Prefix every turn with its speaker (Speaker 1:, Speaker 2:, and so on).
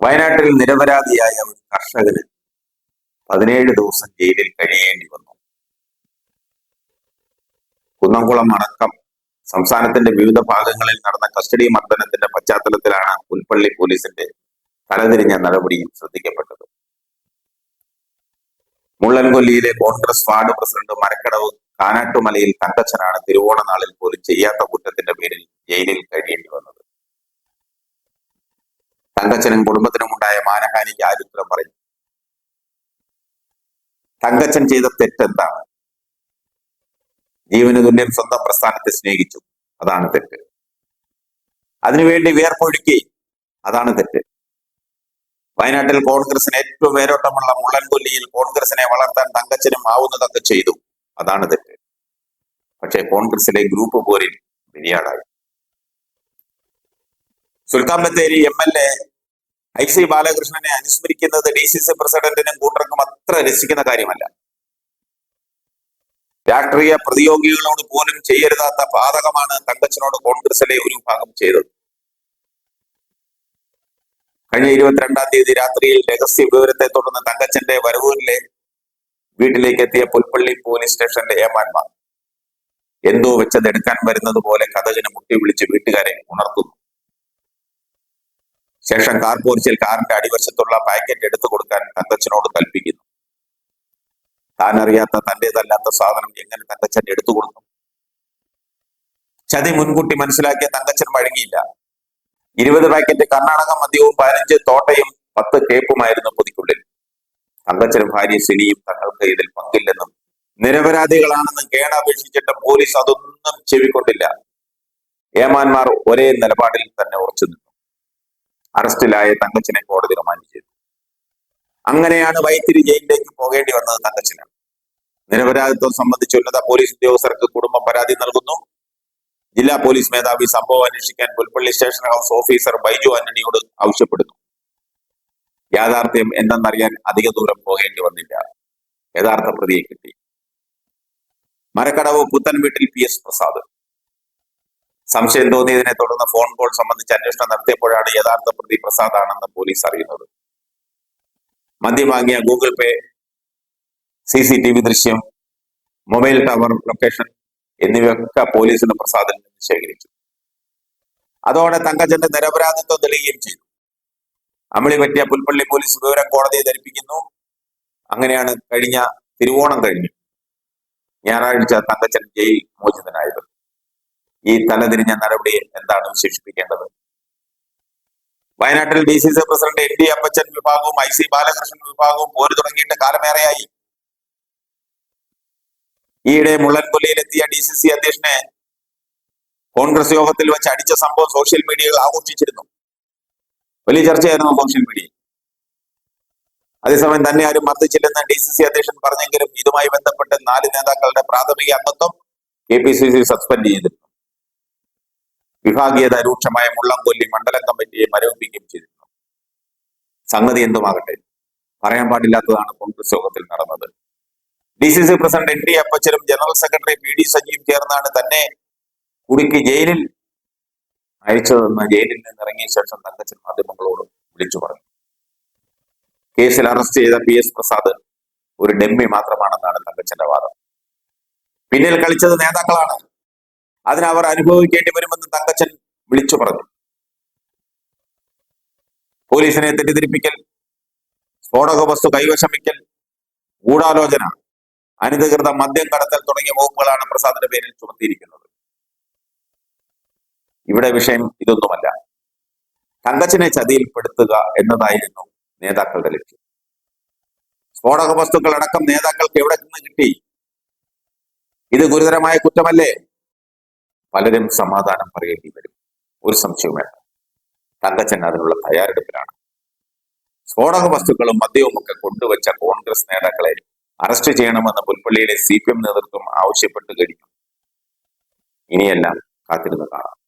Speaker 1: വയനാട്ടിൽ നിരപരാധിയായ ഒരു കർഷകന് പതിനേഴ് ദിവസം ജയിലിൽ കഴിയേണ്ടി വന്നു. കുന്നംകുളം അടക്കം സംസ്ഥാനത്തിന്റെ വിവിധ ഭാഗങ്ങളിൽ നടന്ന കസ്റ്റഡി മർദ്ദനത്തിന്റെ പശ്ചാത്തലത്തിലാണ് പുൽപ്പള്ളി പോലീസിന്റെ തലതിരിഞ്ഞ നടപടി ശ്രദ്ധിക്കപ്പെട്ടത്. മുള്ളൻകൊല്ലിയിലെ കോൺഗ്രസ് വാർഡ് പ്രസിഡന്റ് മരക്കടവ് കാനാട്ടുമലയിൽ തങ്കച്ചനാണ് തിരുവോണ നാളിൽ പോലും ചെയ്യാത്ത കുറ്റത്തിന്റെ പേരിൽ ജയിലിൽ കഴിയേണ്ടി വന്നത് തങ്കച്ചനും കുടുംബത്തിനും ഉണ്ടായ മാനഹാനിക്ക് ആരുത്തരം പറയും? തങ്കച്ചൻ ചെയ്ത തെറ്റെന്താണ് ജീവന് തുല്യം സ്വന്തം പ്രസ്ഥാനത്തെ സ്നേഹിച്ചു. അതാണ് തെറ്റ്. അതിനുവേണ്ടി വിയർപ്പൊഴുക്കി അതാണ് തെറ്റ്. വയനാട്ടിൽ കോൺഗ്രസിന് ഏറ്റവും വേരോട്ടമുള്ള മുള്ളൻകൊല്ലിയിൽ കോൺഗ്രസിനെ വളർത്താൻ തങ്കച്ചനും ആവുന്നതൊക്കെ ചെയ്തു. അതാണ് തെറ്റ്. പക്ഷേ കോൺഗ്രസിലെ ഗ്രൂപ്പ് പോരിൽ ബിരിയാടായി Sultan Bathery M L A I C ബാലകൃഷ്ണനെ അനുസ്മരിക്കുന്നത് ഡി സി സി പ്രസിഡന്റിനും കൂട്ടർക്കും അത്ര രസിക്കുന്ന കാര്യമല്ല. രാഷ്ട്രീയ പ്രതിയോഗികളോട് പോലും ചെയ്യരുതാത്ത പാതകമാണ് തങ്കച്ചനോട് കോൺഗ്രസിലെ ഒരു ഭാഗം ചെയ്തത്. കഴിഞ്ഞ ഇരുപത്തിരണ്ടാം തീയതി രാത്രിയിൽ രഹസ്യ വിവരത്തെ തുടർന്ന് തങ്കച്ചന്റെ വരവൂരിലെ വീട്ടിലേക്ക് എത്തിയ പുൽപ്പള്ളി പോലീസ് സ്റ്റേഷനിലെ ഏമാന്മാർ. എന്തോ വെച്ചതെടുക്കാൻ വരുന്നത് പോലെ കഥകിന് മുട്ടി വിളിച്ച് വീട്ടുകാരെ ഉണർത്തുന്നു. ശേഷം കാർ പോർച്ചിൽ കാറിന്റെ അടിവശത്തുള്ള പാക്കറ്റ് എടുത്തു കൊടുക്കാൻ തങ്കച്ചനോട് കൽപ്പിക്കുന്നു. താൻ അറിയാത്ത തന്റേതല്ലാത്ത സാധനം എങ്ങനെ തങ്കച്ചൻ എടുത്തു കൊടുക്കും? ചതി മുൻകൂട്ടി മനസ്സിലാക്കിയ തങ്കച്ചൻ വഴങ്ങിയില്ല. ഇരുപത് പാക്കറ്റ് കർണാടക മദ്യവും പതിനഞ്ച് തോട്ടയും പത്ത് കേപ്പുമായിരുന്നു പൊതിക്കുള്ളിൽ. തങ്കച്ചനും ഭാര്യ സിനിയും തങ്ങൾക്ക് ഇതിൽ പങ്കില്ലെന്നും നിരപരാധികളാണെന്നും കേണപേക്ഷിച്ചിട്ട് പോലീസ് അതൊന്നും ചെവിക്കൊണ്ടില്ല. ഏമാന്മാർ ഒരേ നിലപാടിൽ തന്നെ ഉറച്ചു നിന്നു അറസ്റ്റിലായ തങ്കച്ചനെ കോടതി റിമാൻഡ് ചെയ്തു. അങ്ങനെയാണ് വൈത്തിരി ജയിലിലേക്ക് പോകേണ്ടി വന്നത് തങ്കച്ചന്. നിരപരാധിത്വം സംബന്ധിച്ച് ഉന്നത പോലീസ് ഉദ്യോഗസ്ഥർക്ക് കുടുംബം പരാതി നൽകുന്നു. ജില്ലാ പോലീസ് മേധാവി സംഭവം അന്വേഷിക്കാൻ Pulpally station house officer Baiju ആന്റണിയോട് ആവശ്യപ്പെടുന്നു. യാഥാർത്ഥ്യം എന്തെന്നറിയാൻ അധിക ദൂരം പോകേണ്ടി വന്നില്ല. യഥാർത്ഥ പ്രതിയെ കിട്ടി. മരക്കടവ് പുത്തൻ വീട്ടിൽ പി എസ് പ്രസാദ്. സംശയം തോന്നിയതിനെ തുടർന്ന് ഫോൺ കോൾ സംബന്ധിച്ച് അന്വേഷണം നടത്തിയപ്പോഴാണ് യഥാർത്ഥ പ്രതി പ്രസാദ് ആണെന്ന് പോലീസ് അറിയുന്നത്. മദ്യം വാങ്ങിയ Google Pay C C T V ദൃശ്യം മൊബൈൽ ടവർ ലൊക്കേഷൻ എന്നിവയൊക്കെ പോലീസിന് പ്രസാദിൽ നിന്ന് ശേഖരിച്ചു. അതോടെ തങ്കച്ചന്റെ നിരപരാധിത്വം തെളിയുകയും ചെയ്തു. അമളി പറ്റിയ പുൽപ്പള്ളി പോലീസ് വിവരം കോടതിയെ ധരിപ്പിക്കുന്നു. അങ്ങനെയാണ് കഴിഞ്ഞ തിരുവോണം കഴിഞ്ഞു. ഞായറാഴ്ച തങ്കച്ചൻ ജയിൽ മോചിതനായത്. ഈ തലതിരിഞ്ഞ നടപടിയെ എന്താണ് വിശേഷിപ്പിക്കേണ്ടത്? വയനാട്ടിൽ D C C president N D Appachan വിഭാഗവും ഐ സി ബാലകൃഷ്ണൻ വിഭാഗവും പോര് തുടങ്ങിയിട്ട് കാലമേറെയായി. ഈയിടെ മുള്ളൻകൊല്ലിയിലെത്തിയ ഡി സി സി അധ്യക്ഷനെ കോൺഗ്രസ് യോഗത്തിൽ വെച്ച് അടിച്ച സംഭവം സോഷ്യൽ മീഡിയയിൽ ആഘോഷിച്ചിരുന്നു. വലിയ ചർച്ചയായിരുന്നു സോഷ്യൽ മീഡിയ. അതേസമയം തന്നെ ആരും മർദ്ദിച്ചില്ലെന്ന് ഡി സി സി അധ്യക്ഷൻ പറഞ്ഞെങ്കിലും ഇതുമായി ബന്ധപ്പെട്ട് നാല് നേതാക്കളുടെ പ്രാഥമിക അംഗത്വം K P C C suspend ചെയ്തിരുന്നു. വിഭാഗീയത രൂക്ഷമായ മുള്ളംകൊല്ലി മണ്ഡലം കമ്മിറ്റിയെ മരവിപ്പിക്കുകയും ചെയ്തിരുന്നു സംഗതി എന്തുമാകട്ടെ? പറയാൻ പാടില്ലാത്തതാണ് കോൺഗ്രസ് യോഗത്തിൽ നടന്നത്. D C C president N D അപ്പച്ചനും ജനറൽ സെക്രട്ടറി പി ഡി സജിയും ചേർന്നാണ് തന്നെ കുടുക്കി ജയിലിൽ അയച്ചതെന്ന് ജയിലിൽ നിന്ന് ഇറങ്ങിയ ശേഷം തങ്കച്ചൻ മാധ്യമങ്ങളോട് വിളിച്ചു പറഞ്ഞു. കേസിൽ അറസ്റ്റ് ചെയ്ത പി എസ് പ്രസാദ് ഒരു ഡെമ്മി മാത്രമാണെന്നാണ് തങ്കച്ചന്റെ വാദം. പിന്നിൽ കളിച്ചത് നേതാക്കളാണ്. അതിന് അവർ അനുഭവിക്കേണ്ടി വരുമെന്ന് തങ്കച്ചൻ വിളിച്ചു പറഞ്ഞു. പോലീസിനെ തെറ്റിദ്ധരിപ്പിക്കൽ സ്ഫോടക വസ്തു കൈവശം വയ്ക്കൽ ഗൂഢാലോചന അനധികൃത മദ്യം കടത്തൽ തുടങ്ങിയ വകുപ്പുകളാണ് പ്രസാദിന്റെ പേരിൽ ചുമത്തിയിരിക്കുന്നത്. ഇവിടെ വിഷയം ഇതൊന്നുമല്ല. തങ്കച്ചനെ ചതിയിൽപ്പെടുത്തുക എന്നതായിരുന്നു നേതാക്കളുടെ ലക്ഷ്യം. സ്ഫോടക വസ്തുക്കൾ അടക്കം നേതാക്കൾക്ക് എവിടെ നിന്ന് കിട്ടി? ഇത് ഗുരുതരമായ കുറ്റമല്ലേ? പലരും സമാധാനം പറയേണ്ടി വരും. ഒരു സംശയവും വേണ്ട. തങ്കച്ചൻ അതിനുള്ള തയ്യാറെടുപ്പിലാണ്. സ്ഫോടക വസ്തുക്കളും മദ്യവും ഒക്കെ കൊണ്ടുവച്ച കോൺഗ്രസ് നേതാക്കളെ അറസ്റ്റ് ചെയ്യണമെന്ന് പുൽപ്പള്ളിയിലെ സി പി എം നേതൃത്വം ആവശ്യപ്പെട്ടു കഴിഞ്ഞു. ഇനിയെല്ലാം കാത്തിരുന്ന് കാണാം.